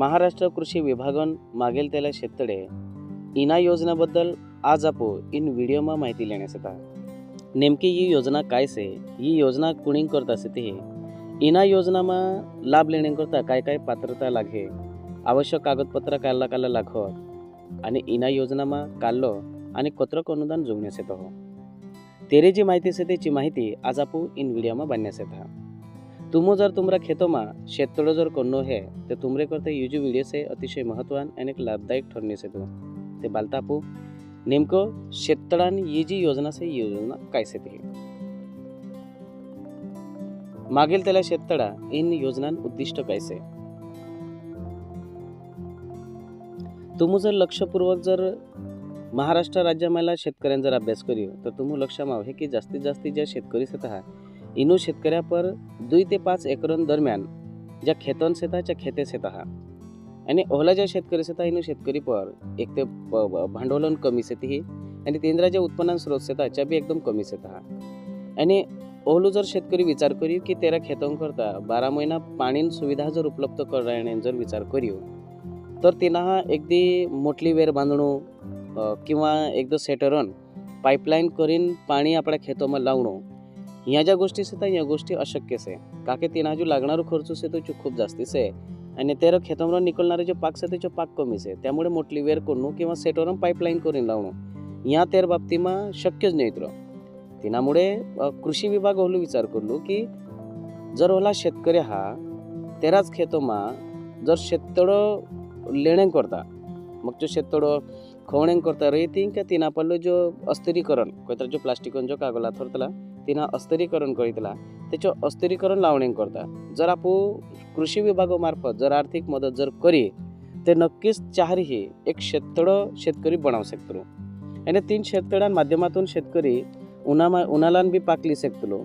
महाराष्ट्र कृषी विभागन मागेल त्याला शेततडे. इना योजनाबद्दल आज आपो इन व्हिडिओमा माहिती लिहिण्यास येता नेमकी ही योजना काय से? ही योजना कुणी करत असे ते? इना योजनामा लाभ करता काय काय पात्रता लागे? आवश्यक कागदपत्र कायला कायला लागत आणि इना योजनामा काल्लो आणि कत्रक अनुदान जुळण्यास येतो तेरे जी माहिती असते त्याची माहिती आज आपण इन व्हिडिओमा बांधण्यास येतात तुमो जर तुमरा खेतोमा शेततळं जर कोणनो है तर तुमरे करते युजी व्हिडिओ से अतिशय महत्वान आणि एक लाभदायक ठरणे येतो ते। बालतापू नेमकं शेततळान ही जी योजना से योजना काय से ते मागील त्याला शेततळा इन योजनान उद्दिष्ट काय से तुम्ही जर लक्षपूर्वक जर महाराष्ट्र राज्यामाला शेतकऱ्यांचा जर अभ्यास करियो तर तुम्ही लक्षात हे की जास्तीत जास्ती ज्या शेतकरी सत आहात इनो शेतकऱ्या पर दुई ते पाच एकरन दरम्यान ज्या खेतन शेत आहे खेते शेत आहा आणि ओहला ज्या शेतकरी शेता इनो शेतकरी पर एक ते भांडवलन कमी शेती ही. आणि तेंद्रा ज्या उत्पन्न स्रोत शेता त्या बी एकदम कमी शेता हा. आणि ओहलो जर शेतकरी विचार करियो की तेरा खेतों करता बारा महिना पाणी सुविधा जर उपलब्ध करण्याने जर विचार करियो तर तिना हा एकदी मोठली वेर बांधणू किंवा एकदा सेटरन पाईपलाईन करीन पाणी आपल्या खेतोમાં लावणं ह्या ज्या गोष्टी आहेत ह्या गोष्टी अशक्यच आहे. का की तिना जो लागणारो खर्च आहे तो खूप जास्तीच आहे. आणि तेर खेतामधून निकलणारे जे पाक आहे त्याचे पाक कमीच आहे. त्यामुळे मोठली वेर करणं किंवा सेटवरून पाईपलाईन करून लावणं ह्या तेर बाबतीमा शक्यच नाही तर तिनामुळे कृषी विभाग ओहलो विचार करलो की जर ओला शेतकरी हा तेराच खेतोमा जर शेततळं लेण्यांक करता मग जो शेततळं खवण्यांक करता रेतींक तिना पडलो जो अस्थिरीकरण खंय जो प्लास्टिकन जो कागला थरतला तिनं अस्तरीकरण करीतला. त्याचे अस्तरीकरण लावणे करता. जर आपू कृषी विभागामार्फत जर आर्थिक मदत जर करी ते नक्कीच चारही एक शेततळं शेतकरी बनव शकतलो. आणि तीन शेततळ्यां माध्यमातून शेतकरी उन्हामा उन्हाला बी पाकली शकतलो.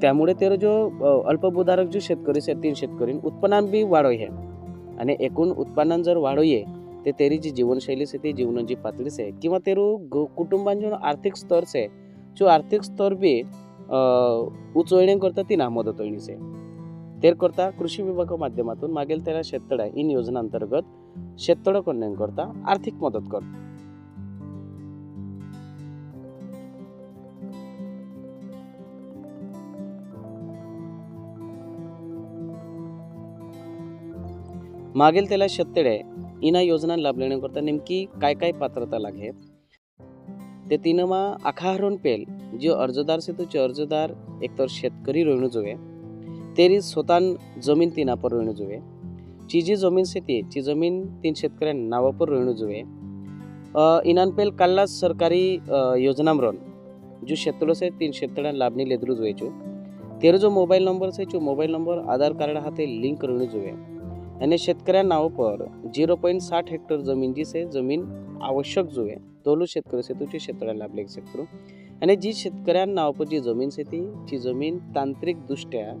त्यामुळे तेरो जो अल्पभूधारक जो शेतकरी आहे तीन शेतकरी उत्पन्नान बी वाढोये आणि एकूण उत्पन्न जर वाढवये ते तेरी जी जीवनशैली से ती जीवनाची पातळीस आहे किंवा तेरू कुटुंबांचे आर्थिक स्तर से जो आर्थिक स्तर बी उचवणे करता ती ना मदत तेर करता कृषी विभागा माध्यमातून मागील त्याला शेततळा इन योजना अंतर्गत शेततळं करता आर्थिक मदत करतो. मागील त्याला शेततळे इना योजना लाभलेण्याकरता नेमकी काय काय पात्रता लागेल? ते तिनमा आखाहरण पेल जो अर्जदार से तो अर्जदार एकतर शेतकरी रोवणू जुवे तेरी स्वतः जमीन तिना पर रोवणू जोवे ची जी जमीन से ती ची जमीन तीन शेतकऱ्यां नावा पर रोवणू जोवे इनान पेल काल्ला सरकारी अ, योजनामरण जो शेततळो से तीन शेततळ्यां लाभणी लेदरू जोवे छो तेरो जो मोबाईल नंबर से जो मोबाईल नंबर आधार कार्ड हाथे लिंक रोवणू जुवे आणि शेतकऱ्या नाव झिरो पॉईंट साठ हेक्टर जमीन जी से जमीन आवश्यक जो दोनच शेतकरी से तुझी शेतकऱ्याला लाभले लेख आणि जी शेतकऱ्यांना जी जमीन शेती ती जमीन तांत्रिकदृष्ट्या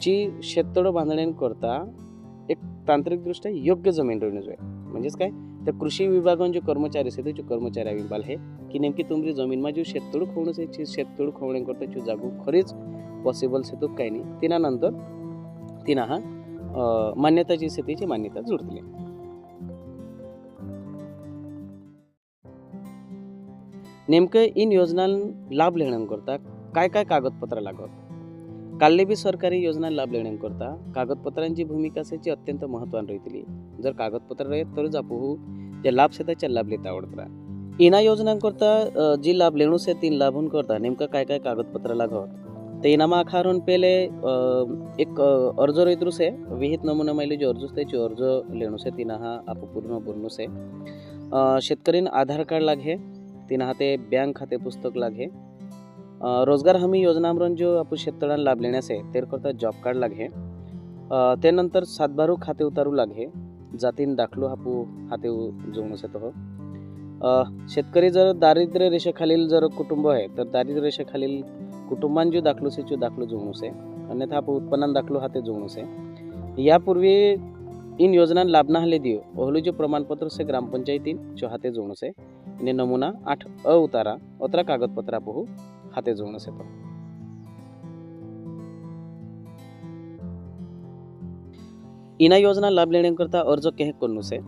जी ची शेततळं करता एक तांत्रिकदृष्ट्या योग्य जमीन राहणे आहे म्हणजेच काय? त्या कृषी विभागान जे कर्मचारी असे जो कर्मचारी विभाग आहे की नेमकी तुमची जमीनमा माझे शेततळू खोवणं से ची शेततळू खोवणे करता जागो खरीच पॉसिबल से काही नाही. तिना नंतर तिना हा मान्यता मान्यताची शेतीची मान्यता जोडतली. नेमकं इन योजना लाभ करता काय काय कागदपत्र लागत काल्ले बी सरकारी योजना लाभ करता कागदपत्रांची भूमिका असायची अत्यंत महत्वान राहतली जर कागदपत्र राहत तरच आपण जे लाभ से लाभ लेता आवडता इना योजनांकरता जी लाभ लेणू से तीन लाभून करता नेमकं काय काय कागदपत्र लागत? ते इनामा आखारून पेले एक अर्ज रहितरू से विहित नमुना मायले जे अर्ज त्याची अर्ज लेणूस आहे तिना हा आप पूर्ण पूर्ण आहे. शेतकरीन आधार कार्ड लागे तिना हाते बँक खाते पुस्तक लागे. रोजगार हमी योजनामरण जो आपण शेततळ्याला लाभ लेण्यास आहे ते जॉब कार्ड लागे. त्यानंतर सातबारू खाते उतारू लागे. जातीन दाखलो हापू हाते जोडणू तो हो. शेतकरी जर दारिद्र्य रेषेखालील जर कुटुंब आहे तर दारिद्र्य रेषेखालील कुटुंबान जो दाखलो से जो दाखलो जोडणू आहे अन्यथा आपण उत्पन्नान दाखलो हाते जोडणू आहे यापूर्वी इन योजना लाभ ना हले दियो ओहलू जो प्रमाणपत्र से ग्रामपंचायतीन जो हाते जोडणू ने नमुना आठ अ उतारा अतरा कागदपत्रा आपहू हाते जोडणू से तो इना योजना लाभ लेण्याकरता अर्ज केह करणू से?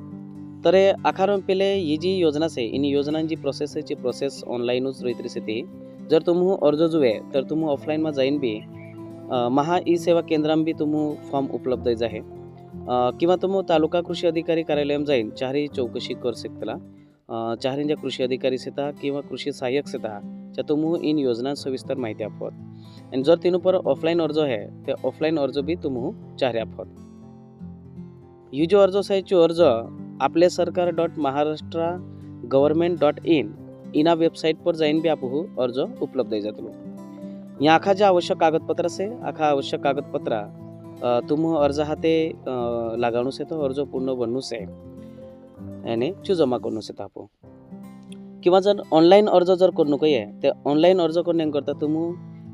तर हे आखार ही जी योजना से इन योजना जी प्रोसेस है ची प्रोसेस ऑनलाइनच रही से ती. जर तुम अर्ज जुवे तर तुम ऑफलाइन मा जाईन बी. महा ई सेवा केंद्राम बी तुम फॉर्म उपलब्ध आहे किंवा तुम तालुका कृषी अधिकारी कार्यालयम जाईन चारही चौकशी कर सकतला. अ, कृषी अधिकारी सेता किंवा कृषी सहाय्यक सेता च्या तुम्ही इन योजना सविस्तर माहिती आपोत आणि जर तिनू पर ऑफलाईन अर्ज आहे ते ऑफलाईन अर्ज बी तुम्ही चार आपोत ही जो अर्ज साहेबचे अर्ज Aaple Sarkar dot Maharashtra government dot in इना वेबसाईट पर जाईन बी आपू अर्ज उपलब्ध आहे जातलो. या आखा जे आवश्यक कागदपत्र से आखा आवश्यक कागदपत्र तुम्ही तुम अर्ज हा ते लागाणू से तो अर्ज पूर्ण बनूस आहे याने जमा कोर्नु से तापो किंवा जर ऑनलाईन अर्ज जर करूक आहे तर ऑनलाईन अर्ज करण्याक करता तुमू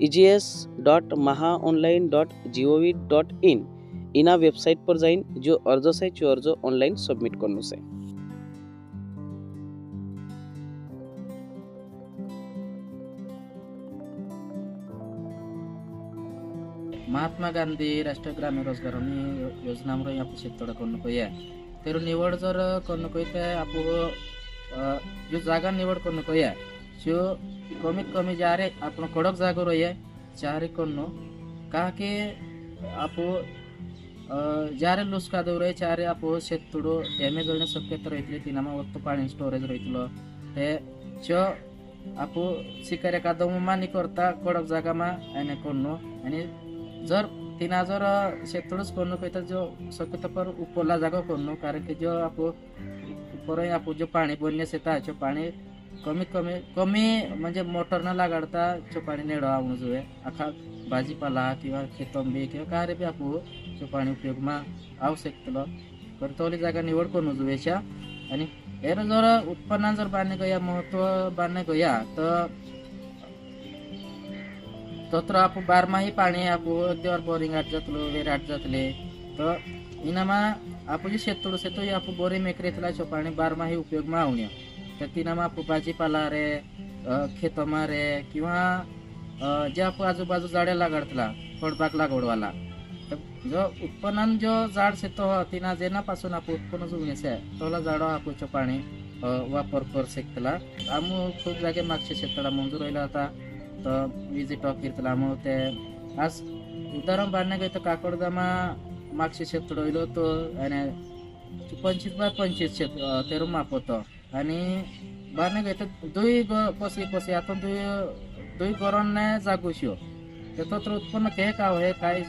EGS dot Maha online dot G O V dot in इना वेबसाईट पर जाईन जो अर्ज आहे जो अर्ज ऑनलाईन सबमिट करू से महात्मा गांधी राष्ट्रीय ग्रामीण रोजगार योजना हाम्रो यहाँ पछि तडकाउनुको या तर निवड जर करणं ते आपण जो जागा निवड करणं कही जो कमीत कमी जारे आपण कडक जागा रहिए चारे करणं का की आप જ્યારે લુસકાદો રહે ત્યારે આપો શેત થોડો ડેમેજ હોઈને શક્યતા રહેતી તેનામાં વધતું પાણી સ્ટોરેજ રહેતું તે જો આપો શિકાર એકાદો માની કરતા કડક જાગામાં એને કોણનો અને જર तीन हजार शेतडूच कोणनो काही तर जो शक्यतो पर उपला जागा कोणनो कारण की जो आपू उपर आपू जो पाणी बोलण्यास येता जो पाणी कमीत कमी कमी म्हणजे मोटर न लागाडता जो पाणी नेडो आवणू जुए आखा भाजीपाला किंवा खेतंबी किंवा काय बी आपू जो पाणी उपयोगमा आवू शकतलो तर तोली जागा निवड करून जुएच्या आणि हेर जर उत्पन्नात जर बांधणे गया महत्त्व बांधणे गया तर तत्र आपण बारमाही पाणी आपण देवर बोरिंग आट जातलो वेर आट जातले. तर इनामा आपण जे शेततोड शेतो आप आपण बोरे मेकरेतला छो पाणी बारमाही उपयोगमा आवण्या तर तिनामा आपण भाजीपाला रे खेतमा रे किंवा जे आपण आजूबाजू झाडे लागडतला फळबाग लागवडवाला. तर जो उत्पन्नान जो झाड शेतो हो तिना जेनापासून आपण उत्पन्न जो से तोला झाडो आपण पाणी वापर कर शकतला. आमू खूप जागे मागचे शेततळा मंजूर होईल आता. तर विजिट किರ್ತला आमू ते आज उदाहरण बांधणे गई तर काकडदामा मागचे शेततळ होईल तो आणि पंचवीस बाय पंचवीस शेत ते रूम होतं. आणि बांधणे गई तर दुई ग पसी पसी आता दुई दुई गरणने जागू शिव. तर तो तर उत्पन्न के का हो, हे काय?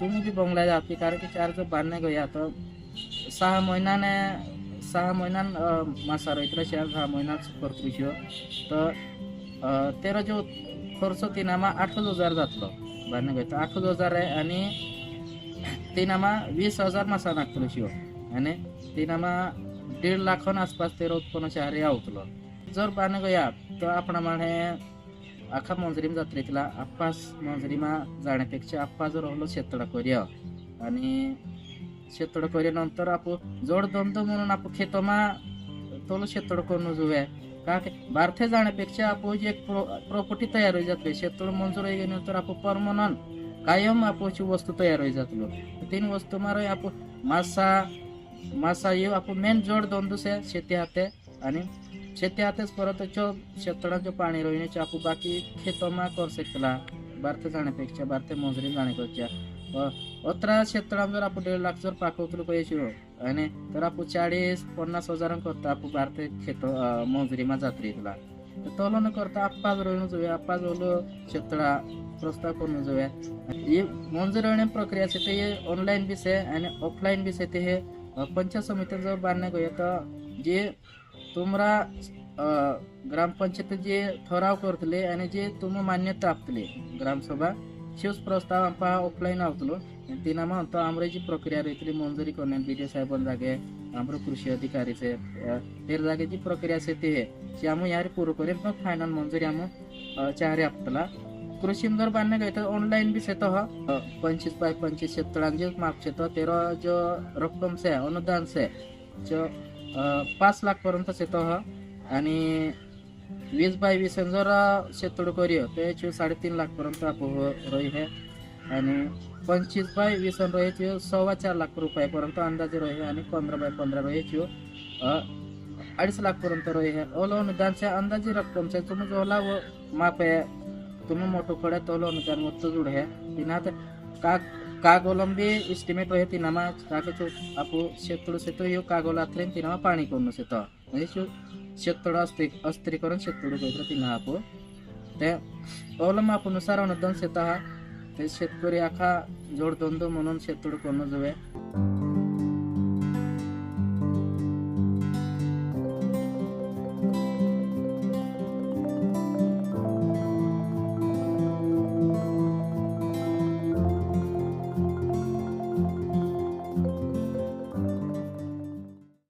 तुम्ही बी बंगला जाते कारण की चार जर बांधणे गया तर सहा महिन्याने सहा महिन्यान मासा रहितला चार सहा महिन्यात करतो शिव. तर तेरा जो खर्च तिनामा आठ हजार जातलो. बांधणे गया तर आठ हजार आहे आणि तिनामा वीस हजार मासा नागतलो शिव आणि तिनामा दीड लाखन आसपास तेरा उत्पन्न शहरी आवतलो. जर बांधणे गया तर आपण म्हणे आखा मंजरीम जात्रेतला आप्पास मंजरीमा जाण्यापेक्षा आप्पा जर राहिलो शेतडा करूया आणि शेततळ केल्यानंतर आपण जोडधंदो म्हणून आपण खेतोमा तोलो शेततळ करून जुवे का की बारथे जाण्यापेक्षा आपोजी एक प्रो प्रॉपर्टी तयार होई जातली शेततळ मंजूर होई तर आपण परमनंट कायम आपोची वस्तू तयार होई जातलो तीन वस्तू मारो आपण मासा मासा येऊ. आपण मेन जोड धंदो आहे शेती हाते आणि शेती हातेच परत जो शेततळाचं पाणी रोवण्याचे आपण बाकी खेतोमा कर शकला. बारथे जाण्यापेक्षा बारथे मंजुरी जाण्यापेक्षा अतरा शेततळां जर आपण दीड लाख जर पाकवतलो पैसे आणि तर आपू चाळीस पन्नास हजारांक करता आपू भारतीय खेत मंजुरीमा जात्री तुला तोलो न करता आप्पा रोवणं जाऊया आप्पा जोलो शेततळा प्रस्ताव करून जाऊया. ही मंजूर होणे प्रक्रिया से ते ऑनलाईन बी से आणि ऑफलाईन बी आहे ते हे पंचायत समिती जर बांधणे गया तर जे तुमरा ग्रामपंचायत जे ठराव करतले आणि जे तुम मान्यता आपतले ग्रामसभा शिवच प्रस्ताव आमचा ऑफलाईन आवतलो आणि तिना म्हणतो आमची जी प्रक्रिया रहितली मंजुरी करणे बी डी साहेबां जागे आमरो कृषी अधिकारीचे तेर जागेची प्रक्रिया से ते हे जे आम्ही यार पूर्ण करेन मग फायनल मंजुरी आम्ही चारे आपतला कृषी जर बांधणे गए तर ऑनलाईन बी सेतो हो. हा. अ, पंचवीस बाय पंचवीस शेततळांचे माप सेतो हो, तेरा जो रक्कम से अनुदान से जो अ, पाच लाख पर्यंत सेतो हो. हा. आणि वीस बाय वीस जर शेततळ करियो ते साडेतीन लाख पर्यंत आपण रही है आणि पंचवीस बाय वीस रोह्याची सव्वा चार लाख रुपयापर्यंत अंदाजे रोहे आणि पंधरा बाय पंधरा रोह्याची अ, अडीच लाखपर्यंत पर्यंत रोहे आहे ओलं अनुदानच्या अंदाजे रक्कमच्या तुम्ही जो ओला व माप आहे तुम्ही मोठं तो ओलं अनुदान मत जुड आहे तिना काग कागोलंबी इस्टिमेट रहे तिनामा काके आपो शेततळ सेतो यो कागोला थ्रेन तिनामा पाणी करून सेतो म्हणजे शो शेततळ अस्त्री अस्त्रीकरण शेततळ तिना आपो. ते ओलं मापानुसार अनुदान सेता हा ते शेतकरी आखा जोडधंदो म्हणून शेततळ करणं जवळ